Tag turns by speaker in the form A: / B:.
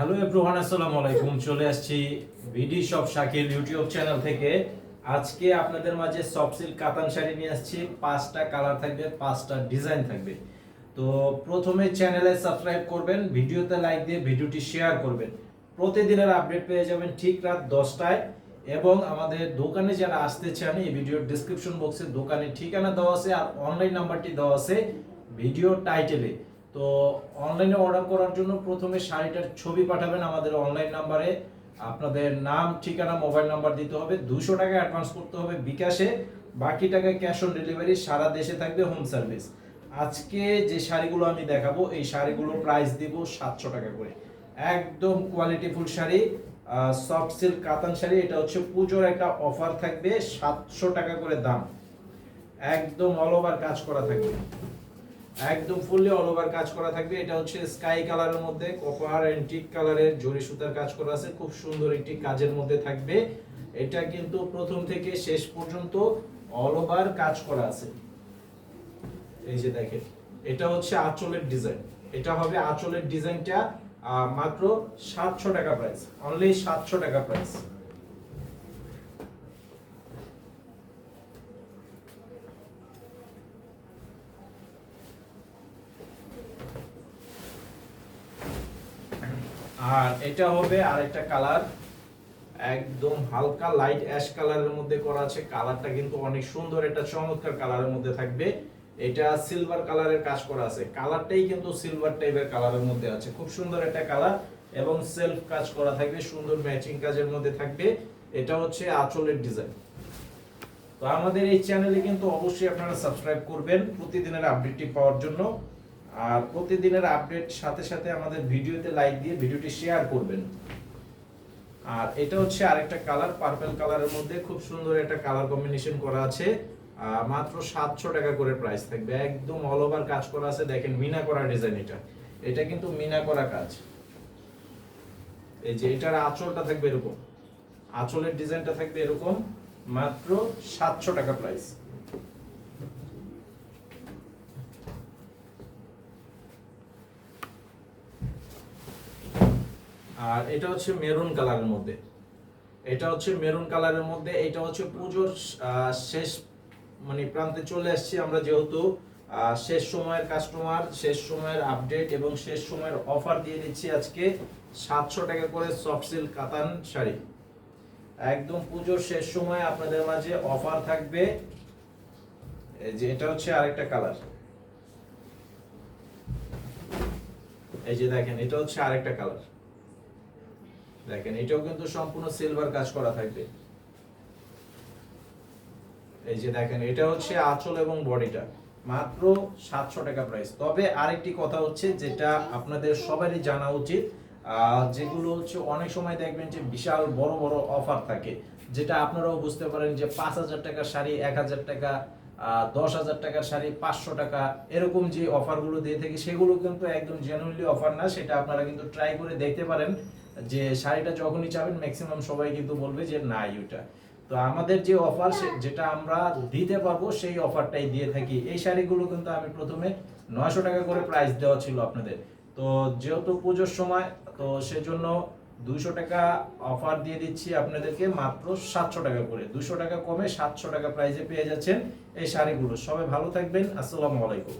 A: Hello everyone আসসালামু আলাইকুম চলে আসছি ভিডি শপ শাকিল ইউটিউব চ্যানেল থেকে। আজকে আপনাদের মাঝে সফট সিল্ক কাতান শাড়ি নিয়ে আসছি। পাঁচটা কালার থাকবে, পাঁচটা ডিজাইন থাকবে। তো প্রথমে চ্যানেলে সাবস্ক্রাইব করবেন, ভিডিওতে লাইক দিয়ে ভিডিওটি শেয়ার করবেন। প্রতিদিনের আপডেট পেয়ে যাবেন ঠিক রাত দশটায়। এবং আমাদের দোকানে যারা আসতে চান এই ভিডিওর ডিসক্রিপশন বক্সে দোকানের ঠিকানা দেওয়া আছে আর অনলাইন নাম্বারটি দেওয়া আছে ভিডিও টাইটেলে তো অনলাইনে অর্ডার করার জন্য প্রথমে শাড়িটার ছবি পাঠাবেন আমাদের অনলাইন নাম্বারে আপনাদের নাম, ঠিকানা মোবাইল নাম্বার দিতে হবে। দুশো টাকা অ্যাডভান্স করতে হবে বিকাশে। বাকি টাকা ক্যাশ অন ডেলিভারি সারা দেশে থাকবে হোম সার্ভিস আজকে যে শাড়িগুলো আমি দেখাবো, এই শাড়িগুলোর প্রাইস দিব সাতশো টাকা করে। একদম কোয়ালিটিফুল শাড়ি সফট সিল্ক কাতান শাড়ি। এটা হচ্ছে পুজোর একটা অফার থাকবে সাতশো টাকা করে দাম। একদম অল ওভার কাজ করা থাকবে। একদম ফুললি অল ওভার কাজ করা থাকবে। এটা হচ্ছে স্কাই কালারের মধ্যে কপার এন্টিক কালারের জরি সুতার কাজ করা আছে। খুব সুন্দর একটি কাজের মধ্যে থাকবে। এটা কিন্তু প্রথম থেকে শেষ পর্যন্ত অল ওভার কাজ করা আছে। এই যে দেখেন, এটা হচ্ছে আঁচলের ডিজাইন এটা হবে আঁচলের ডিজাইনটা মাত্র সাতশো টাকা প্রাইস অনলি সাতশো টাকা প্রাইস আর এটা হবে আরেকটা কালার। একদম হালকা লাইট অ্যাশ কালারের মধ্যে করা আছে। কালারটা কিন্তু অনেক সুন্দর একটা চমৎকার কালারের মধ্যে থাকবে। এটা সিলভার কালারের কাজ করা আছে। কালারটাই কিন্তু সিলভার টাইপের কালারের মধ্যে আছে। খুব সুন্দর একটা কালার এবং সেলফ কাজ করা থাকবে, সুন্দর ম্যাচিং কাজের মধ্যে থাকবে। এটা হচ্ছে আঁচলের ডিজাইন তো আমাদের এই চ্যানেলে কিন্তু অবশ্যই আপনারা সাবস্ক্রাইব করবেন। প্রতিদিনের আপডেটটি পাওয়ার জন্য। আর প্রতিদিনের আপডেট সাথে সাথে আমাদের ভিডিওতে লাইক দিয়ে ভিডিওটি শেয়ার করবেন। আর এটা হচ্ছে আরেকটা কালার পার্পল কালারের মধ্যে খুব সুন্দর একটা কালার কম্বিনেশন করা আছে। মাত্র সাতশো টাকা করে প্রাইস থাকবে। একদম অল ওভার কাজ করা আছে। দেখেন মিনা করা ডিজাইন এটা। এটা কিন্তু মিনা করা কাজ। এই যে এটার আঁচলটা থাকবে এরকম। আঁচলের ডিজাইনটা থাকবে এরকম। মাত্র সাতশো টাকা প্রাইস আর এটা হচ্ছে মেরুন কালারের মধ্যে। এটা হচ্ছে মেরুন কালারের মধ্যে এটা হচ্ছে পুজোর শেষ মানে প্রান্তে চলে আসছি আমরা যেহেতু। শেষ সময়ের কাস্টমার শেষ সময়ের আপডেট এবং শেষ সময়ের অফার দিয়ে দিচ্ছি আজকে সাতশো টাকা করে সফট সিল্ক কাতান শাড়ি। একদম পুজোর শেষ সময় আপনাদের মাঝে অফার থাকবে। এই যে এটা হচ্ছে আরেকটা কালার এই যে দেখেন, এটা হচ্ছে আরেকটা কালার দেখেন, এটাও কিন্তু সম্পূর্ণ সিলভার কাজ করা থাকবে। এই যে দেখেন, এটা হচ্ছে আঁচল এবং বডিটা। মাত্র সাতশো টাকা প্রাইস তবে আরেকটি কথা হচ্ছে যেটা আপনাদের সবারই জানা উচিত যেগুলো হচ্ছে অনেক সময় দেখবেন যে বিশাল বড় বড় অফার থাকে, যেটা আপনারাও বুঝতে পারেন যে পাঁচ হাজার টাকার শাড়ি এক হাজার টাকা দশ হাজার টাকার শাড়ি, পাঁচশো টাকা, এরকম যে অফারগুলো দিয়ে থাকি, সেগুলো কিন্তু একদম জেনুইনলি অফার না। সেটা আপনারা কিন্তু ট্রাই করে দেখতে পারেন যে শাড়িটা যখনই চাবেন ম্যাক্সিমাম সবাই কিন্তু বলবে যে না ওইটা তো আমাদের যে অফার যেটা আমরা দিতে পারব, সেই অফারটাই দিয়ে থাকি। এই শাড়িগুলো কিন্তু আমি প্রথমে নয়শো টাকা করে প্রাইস দেওয়া ছিল আপনাদের। তো যেহেতু পুজোর সময়, তো সেজন্য দুশো টাকা অফার দিয়ে দিচ্ছি আপনাদেরকে মাত্র সাতশো টাকা করে। দুশো টাকা কমে সাতশো টাকা প্রাইজে পেয়ে যাচ্ছেন এই শাড়িগুলো। সবাই ভালো থাকবেন। আসসালামু আলাইকুম।